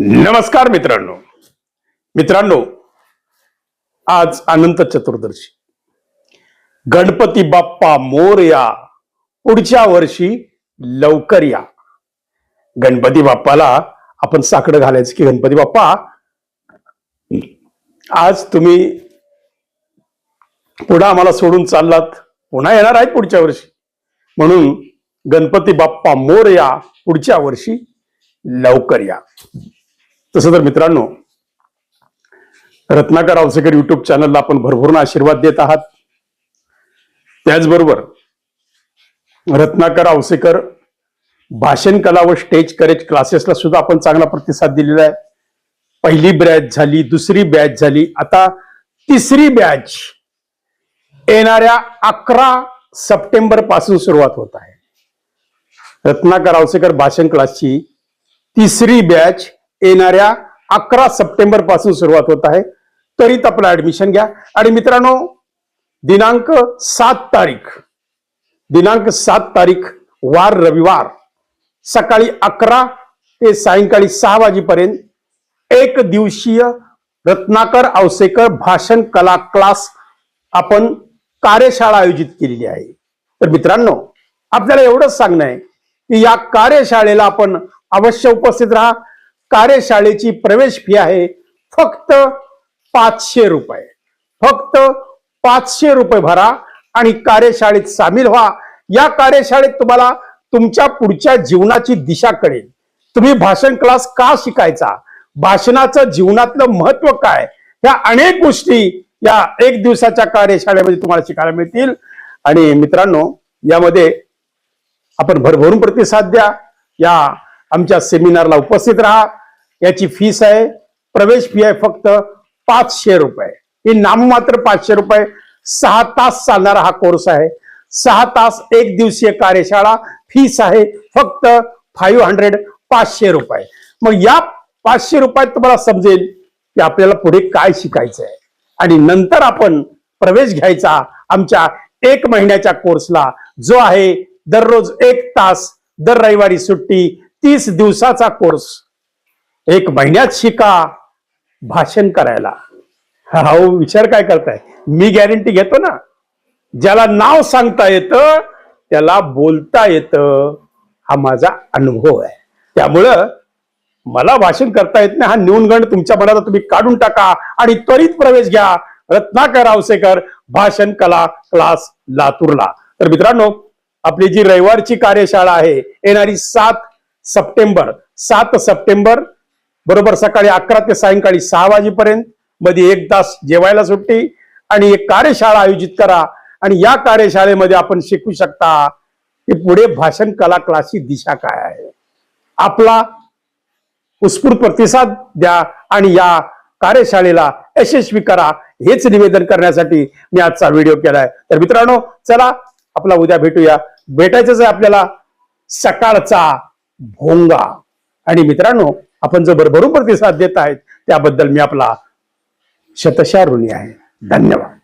नमस्कार मित्रांनो. मित्रांनो आज अनंत चतुर्दशी. गणपती बाप्पा मोरया पुढच्या वर्षी लवकर या. गणपती बाप्पाला आपण साकडं घालायचं की गणपती बाप्पा आज तुम्ही पुढं आम्हाला सोडून चाललात पुन्हा येणार आहेत पुढच्या वर्षी. म्हणून गणपती बाप्पा मोरया पुढच्या वर्षी लवकर या. तसं तर मित्रांनो रत्नाकर आवसेकर युट्यूब चॅनलला आपण भरभरून आशीर्वाद देत आहात. त्याचबरोबर रत्नाकर आवसेकर भाषण कला व स्टेज करेज क्लासेसला सुद्धा आपण चांगला प्रतिसाद दिलेला आहे. पहिली बॅच झाली दुसरी बॅच झाली आता तिसरी बॅच येणाऱ्या अकरा सप्टेंबरपासून सुरुवात होत आहे. रत्नाकर आवसेकर भाषण क्लासची तिसरी बॅच येणाऱ्या अकरा सप्टेंबरपासून सुरुवात होत आहे. त्वरित आपलं ऍडमिशन घ्या. आणि मित्रांनो दिनांक सात तारीख दिनांक सात तारीख वार रविवार सकाळी अकरा ते सायंकाळी सहा वाजेपर्यंत एक दिवसीय रत्नाकर आवसेकर भाषण कला क्लास आपण कार्यशाळा आयोजित केलेली आहे. तर मित्रांनो आपल्याला एवढंच सांगणं आहे की या कार्यशाळेला आपण अवश्य उपस्थित राहा. कार्यशाळेची प्रवेश फी आहे फक्त पाचशे रुपये. फक्त पाचशे रुपये भरा आणि कार्यशाळेत सामील व्हा. या कार्यशाळेत तुम्हाला तुमच्या पुढच्या जीवनाची दिशा कळेल. तुम्ही भाषण क्लास का शिकायचा? भाषणाचं जीवनातलं महत्त्व काय? ह्या अनेक गोष्टी या एक दिवसाच्या कार्यशाळेमध्ये तुम्हाला शिकायला मिळतील. आणि मित्रांनो यामध्ये आपण भरभरून प्रतिसाद द्या. या आमच्या सेमिनारला उपस्थित राहा. याची फीस आहे. प्रवेश फी आहे फक्त पाचशे रुपये. ही नाममात्र पाचशे रुपये. सहा तास चालणारा हा कोर्स आहे. सहा तास एक दिवसीय कार्यशाळा. फीस आहे फक्त फाईव्ह हंड्रेड पाचशे रुपये. मग या पाचशे रुपयात तुम्हाला समजेल की आपल्याला पुढे काय शिकायचं आहे. आणि नंतर आपण प्रवेश घ्यायचा आमच्या एक महिन्याच्या कोर्सला जो आहे दररोज एक तास दर रविवारी सुट्टी तीस दिवसाचा कोर्स एक महिन्यात शिका भाषण करायला. हा हो विचार काय करताय? मी गॅरंटी घेतो ना. ज्याला नाव सांगता येतं त्याला बोलता येतं. हा माझा अनुभव आहे. त्यामुळं मला भाषण करता येत नाही. हा न्यूनगंड तुमच्या मनात तुम्ही काढून टाका आणि त्वरित प्रवेश घ्या. रत्नाकर आवसेकर भाषण कला क्लास लातूरला. तर मित्रांनो आपली जी रविवारची कार्यशाळा आहे येणारी सात सप्टेंबर सात सप्टेंबर बरोबर सकाळी अकरा ते सायंकाळी सहा वाजेपर्यंत मध्ये एक तास जेवायला सुट्टी आणि एक कार्यशाळा आयोजित करा आणि या कार्यशाळेमध्ये आपण शिकू शकता की पुढे भाषण कला क्लासची दिशा काय आहे. आपला उत्स्फूर्त प्रतिसाद द्या आणि या कार्यशाळेला यशस्वी करा हेच निवेदन करण्यासाठी मी आजचा व्हिडिओ केलाय. तर मित्रांनो चला आपला उद्या भेटूया. भेटायचंच आहे आपल्याला सकाळचा भोंगा. आणि मित्रांनो आपण जो भरभरून प्रतिसाद देत आहेत त्याबद्दल मी आपला शतशा ऋणी आहे. धन्यवाद.